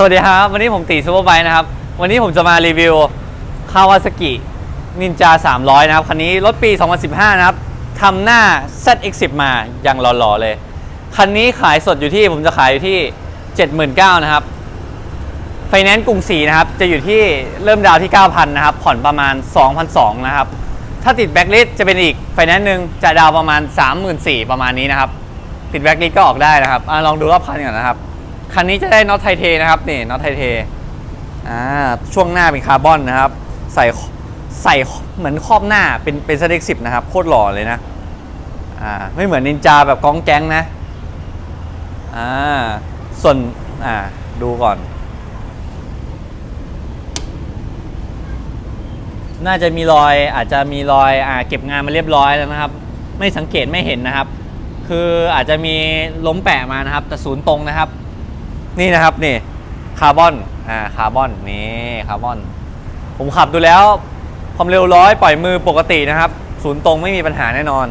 สวัสดีครับ วันนี้ผมตีซูเปอร์ไบค์นะครับ วันนี้ผมจะมารีวิวคาวาซากินินจา 300 นะครับ คันนี้รถปี 2015 นะครับทำหน้า ZX10 มาอย่างหล่อๆเลย คันนี้ขายสดอยู่ที่ผมจะขายอยู่ที่ 79,000นะครับไฟแนนซ์กรุงศรีนะครับ จะอยู่ที่เริ่มดาวที่ 9,000 นะครับ ผ่อนประมาณ 2,200 นะครับ ถ้าติดแบ็คลิสจะเป็นอีกไฟแนนซ์หนึ่งจะดาวประมาณ 34,000 ประมาณนี้นะครับ ติดแบ็คลิสก็ออกได้นะครับอลองดูรอบคันก่อนนะครับ คันนี้จะได้น็อตไทเทนะครับนี่น็อตไทเทอ่าช่วงหน้าเป็นคาร์บอนนะครับ ใส่ใส่เหมือนครอบหน้าเป็นเป็นสเต็กสิบนะครับโคตรหล่อเลยนะอ่าไม่เหมือนนินจาแบบก้องแก๊งนะอ่าส่วนอ่าดูก่อน น่าจะมีรอยอาจจะมีรอยอ่าเก็บงานมาเรียบร้อยแล้วนะครับ ไม่สังเกตไม่เห็นนะครับ คืออาจจะมีล้มแปะมานะครับ แต่ศูนย์ตรงนะครับ นี่นะครับนี่คาร์บอนอ่าคาร์บอนนี่คาร์บอน ผมขับดูแล้วความเร็วร้อยปล่อยมือปกตินะครับศูนย์ตรงไม่มีปัญหาแน่นอน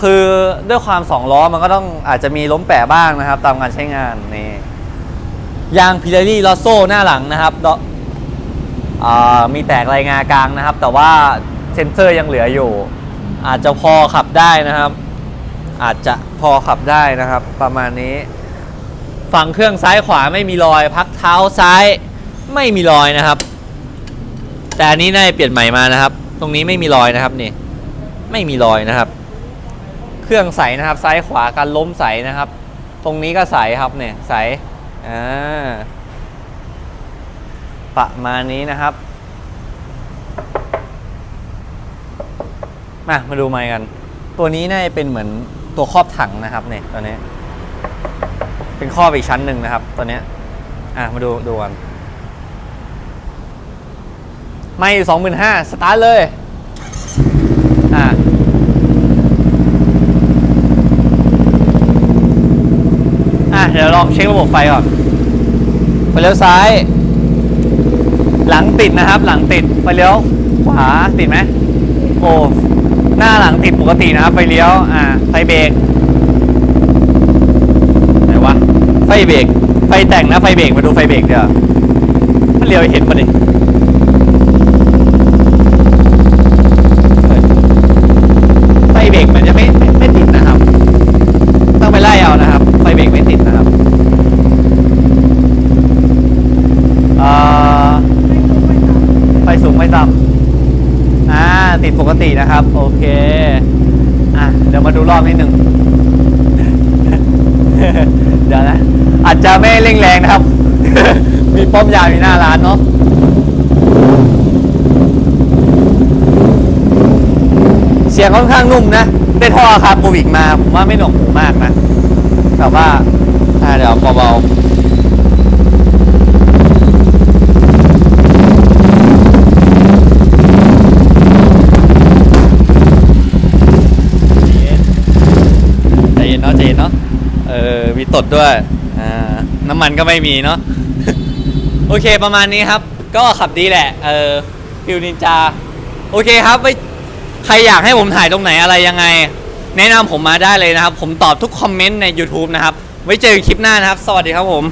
คือด้วยความสองล้อมันก็ต้องอาจจะมีล้มแปะบ้างนะครับ ตามการใช้งานนี่ยางพิเรลี่ลอโซ่หน้าหลังนะครับมีแตกรายงากลางนะครับ แต่ว่าเซ็นเซอร์ยังเหลืออยู่ อาจจะพอขับได้นะครับ อาจจะพอขับได้นะครับ ประมาณนี้ ฝั่งเครื่องซ้ายขวาไม่มีรอย พักเท้าซ้ายไม่มีรอยนะครับ แต่อันนี้น่าจะเปลี่ยนใหม่มานะครับ ตรงนี้ไม่มีรอยนะครับนี่ไม่มีรอยนะครับ เครื่องใสนะครับ ซ้ายขวาการล้มใสนะครับ ตรงนี้ก็ใสครับเนี่ยใสอ่าประมาณนี้นะครับมามาดูไมค์กัน ตัวนี้น่าจะเป็นเหมือนตัวครอบถังนะครับเนี่ยตัวนี้ เป็นครอบอีกชั้นหนึ่งนะครับตัวเนี้ยอะมาดูดูกันไม่สองหมื่นห้าสตาร์ทเลย อะอะเดี๋ยวลองเช็คระบบไฟก่อนไฟเลี้ยวซ้าย หลังติดนะครับ หลังติดไฟเลี้ยวขวาติดไหมโอ้หน้าหลังติดปกตินะครับไฟเลี้ยว อ่าไฟเบรกไหนวะ ไฟเบรกไฟแต่งนะไฟเบรกมาดูไฟเบรกเดี๋ยวมันเลี้ยวเห็นมาดิเฮ้ยไฟเบรกมันจะไม่ไม่ไม่ติดนะครับ ต้องไปไล่เอานะครับ ไฟเบรกไม่ติดนะครับอ่าไฟสูงไม่ต่ำอ่าติดปกตินะครับ โอเค อะเดี๋ยวมาดูรอบนิดนึง เดี๋ยวนะ อา จจะไม่เร่งแรงนะครับ มีป้อมยามอยู่หน้าร้านเนาะเสียงค่อนข้างนุ่มนะ ได้ท่อคาร์บูวิกมา ผมว่าไม่หนวกหูมากนะ แต่ว่าอ่าเดี๋ยวเบาๆใจเย็นเนาะใจเย็นเนาะเออมีตดด้วย อ่าน้ำมันก็ไม่มีเนาะ โอเคประมาณนี้ครับ ก็ขับดีแหละ เออฟิวนินจา โอเคครับไปใครอยากให้ผมถ่ายตรงไหนอะไรยังไง แนะนำผมมาได้เลยนะครับ ผมตอบทุกคอมเมนต์ใน YouTube นะครับ ไว้เจอกันคลิปหน้านะครับ สวัสดีครับผม